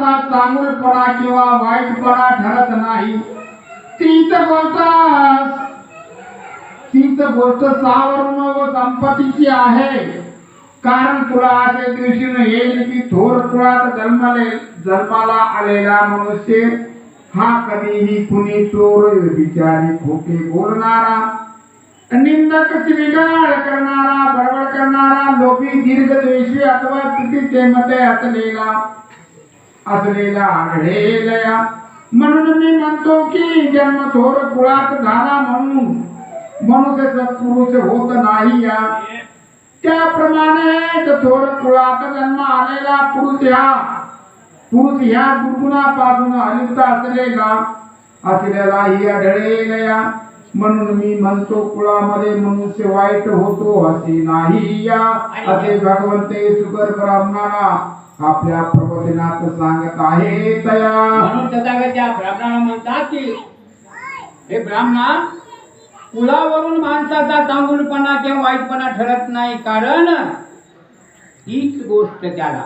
माणसाचा चांगुलपणा किंवा वाईटपणा ठरत नाही. तीच गोष्ट तीच गोष्ट सावर्ण व संपत्तीची आहे. कारण तुला असे दिवशी येईल की थोर कुळात जन्मले जन्माला आलेला मनुष्य हा कधीही कुणी चोर विचारी खोटे बोलणारा निंदक शिविगाळ करणारा बडबड करणारा लोभी दीर्घद्वेषी अथवा चुकीचे मते असलेला असलेला आढळेल या. म्हणून मी म्हणतो की जन्म थोर कुळात झाला म्हणून. होत नाही या. त्याप्रमाणे थोर कुळात जन्म आलेला पुरुष ह्या पुरुष ह्या दुर्गुणापासून अलिप्त असलेला असलेलाही आढळेल या म्हणून मी म्हणतो कुळामध्ये मनुष्य वाईट होतो असे नाही या. असे भगवंत सुकर ब्राह्मणाला आपल्या प्रवचनात सांगत आहे तया. म्हणून तथागत त्या ब्राह्मणाला म्हणतात की हे ब्राह्मणा कुळावरून माणसाचा चांगुलपणा किंवा वाईटपणा ठरत नाही कारण तीच गोष्ट त्याला.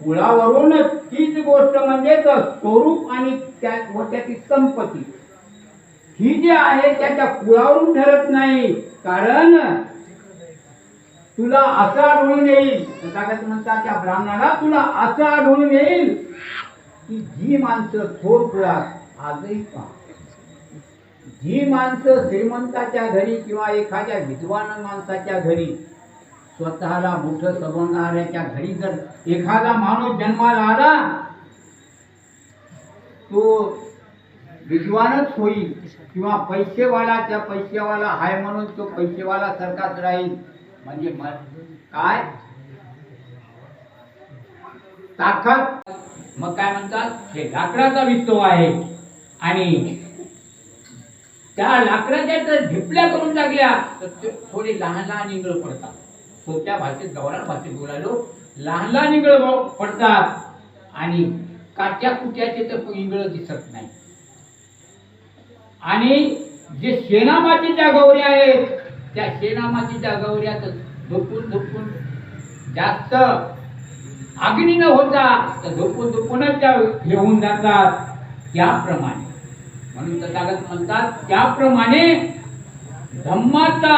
कुळावरून तीच गोष्ट म्हणजे स्वरूप आणि त्या व त्याची संपत्ती. ही जी आहे त्याच्या कुळावरून ठरत नाही कारण तुला असं आढळून येईल. तथागत म्हणतात त्या ब्राह्मणाला तुला असं आढळून येईल की जी माणसं थोर कुळात आजही पहा जी माणसं श्रीमंताच्या घरी किंवा एखाद्या विद्वान माणसाच्या घरी स्वतःला मोठं समजणाऱ्याच्या घरी जर एखादा माणूस जन्माला आला तो विद्वानच होईल किंवा पैसेवाला त्या पैसेवाला हाय म्हणून तो पैसेवाला सरकारच राहील. म्हणजे काय? ताकद. मग काय म्हणतात? हे लाकडाचा विस्तव आहे. आणि त्या लाकडाच्या जर ढिपल्या करून लागल्या तर थोडे लहान लहान इंगळ पडतात. सोप्या भाषेत गवराळ भाषेत बोलायलो लहान लहान इंगळ पडतात. आणि काट्या कुट्याचे तर इंगळ दिसत नाही. आणि जे शेणामातीच्या गौऱ्या आहेत त्या शेणामातीच्या गौऱ्यात झोपून झोपून जास्त अग्नी न होता तर झोपून झोपूनच त्या घेऊन जातात. त्याप्रमाणे. म्हणून तथागत म्हणतात त्याप्रमाणे धम्माचा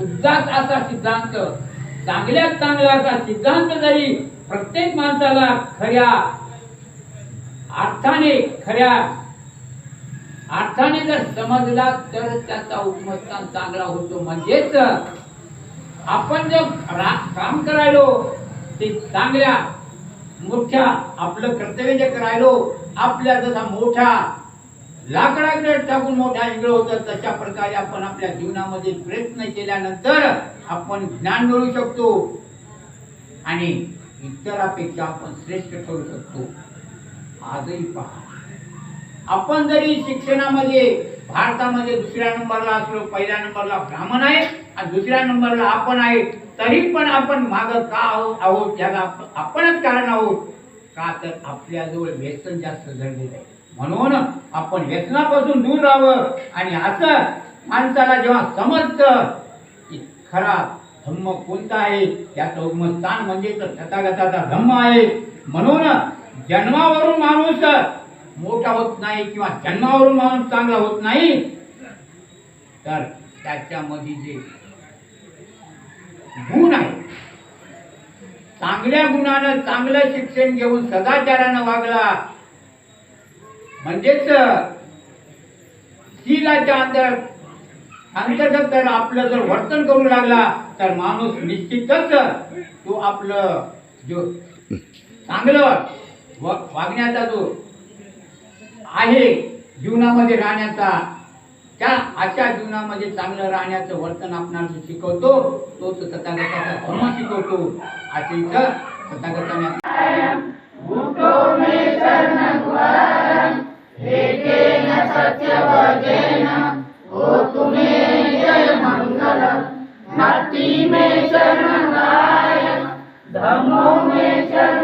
उद्दात असा सिद्धांत चांगल्यात चांगला असा सिद्धांत जरी प्रत्येक माणसाला खऱ्या अर्थाने खऱ्या अर्थाने जर समजला तर त्याचा उपमस्थान चांगला होतो. म्हणजेच आपण जे काम करायलो ते चांगल्या मोठ्या आपलं कर्तव्य जे करायलो आपल्या जसा मोठा लाकडाकडे टाकून मोठा इंगळ होतं तशा प्रकारे आपण आपल्या जीवनामध्ये प्रयत्न केल्यानंतर आपण ज्ञान मिळू शकतो. आणि इतरापेक्षा आपण श्रेष्ठ ठरू शकतो. आजही पहा. आपण जरी शिक्षणामध्ये भारतामध्ये दुसऱ्या नंबरला असलो पहिल्या नंबरला ब्राह्मण आहे आणि दुसऱ्या नंबरला आपण आहे तरी पण आपण माग का आहोत? आहोत याला आपणच कारण आहोत. का तर आपल्याजवळ व्यसन जास्त जडलेलं आहे. म्हणून आपण व्यसनापासून दूर राहावं आणि असं माणसाला जेव्हा समजतं की खरा धम्म कोणता आहे त्याचं उगमस्थान म्हणजे तर तथागताचा धम्म आहे. म्हणून जन्मावरून माणूस मोठा होत नाही किंवा जन्मावरून माणूस चांगला होत नाही तर त्याच्यामध्ये जे गुण आहे चांगल्या गुणानं चांगलं शिक्षण घेऊन सदाचारानं वागला म्हणजेच शिलाच्या अंतर अंतर्गत जर आपलं जर वर्तन करू लागला तर माणूस निश्चितच तो आपलं जो चांगलं वागण्याचा जो आहे. जीवनामध्ये राहण्याचा त्या अशा जीवनामध्ये चांगलं राहण्याचं वर्तन आपण शिकवतो तोच तथागताचा धर्म शिकवतो. असे इथं तथागताने धमो में शरण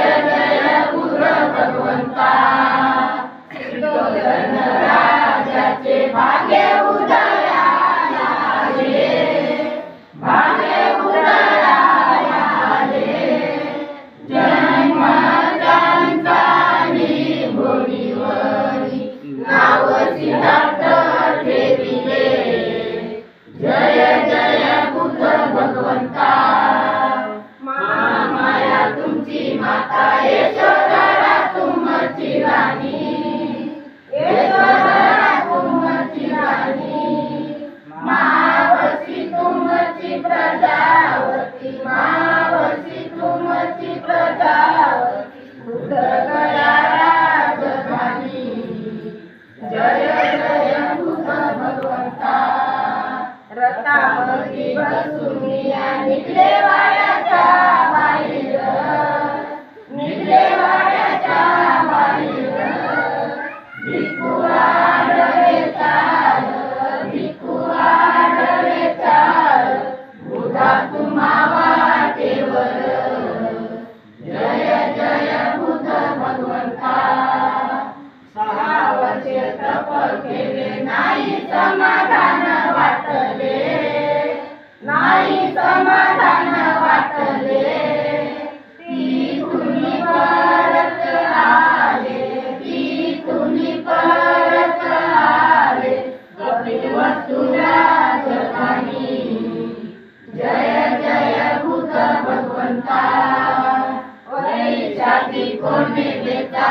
बसुनिया निघले वाड्याच्या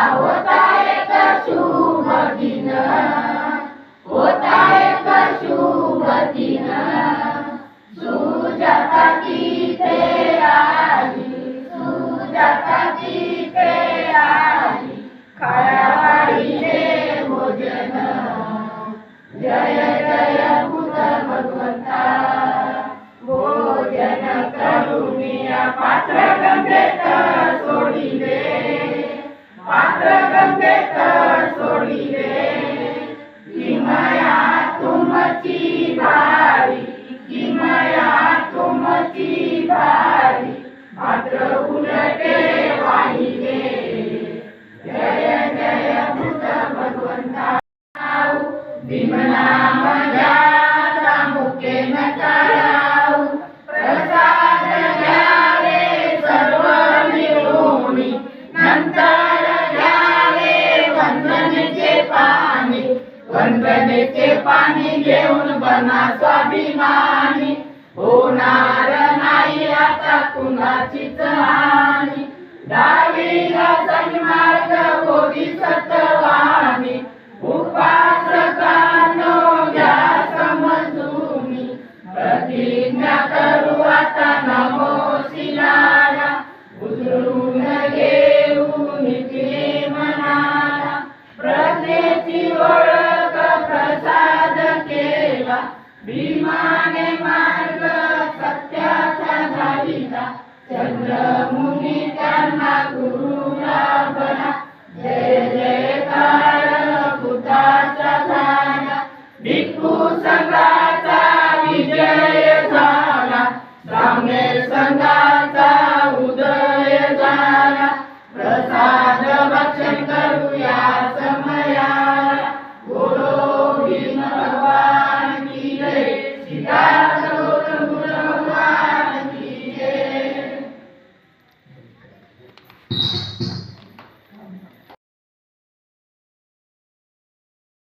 होता एक शुभ दिन होता एक शुभ दिन सुजाता तिथे आली सुजाता तिथे आली भोजन. जय जय भूत भगवंता. भोजन पात्र गंगेत सोडिले. तुमची भारी किमया तुमची भारी पात्र उलटे वंदनेचे पाणी घेऊन बना स्वाभिमानी. होणार नाही आता कुणाचीच हानी. डावीला सन्मार्ग बोधिसत्वानी उपासकानो घ्या समजूनी. प्रतिज्ञा चंद्रमुनी त्यांना गुरुला बना जय जयकार बुद्धाचा झाला भिक्खू संघाचा विजय झाला साम्य संघाचा उदय झाला. प्रसाद भक्षण करूया समयाला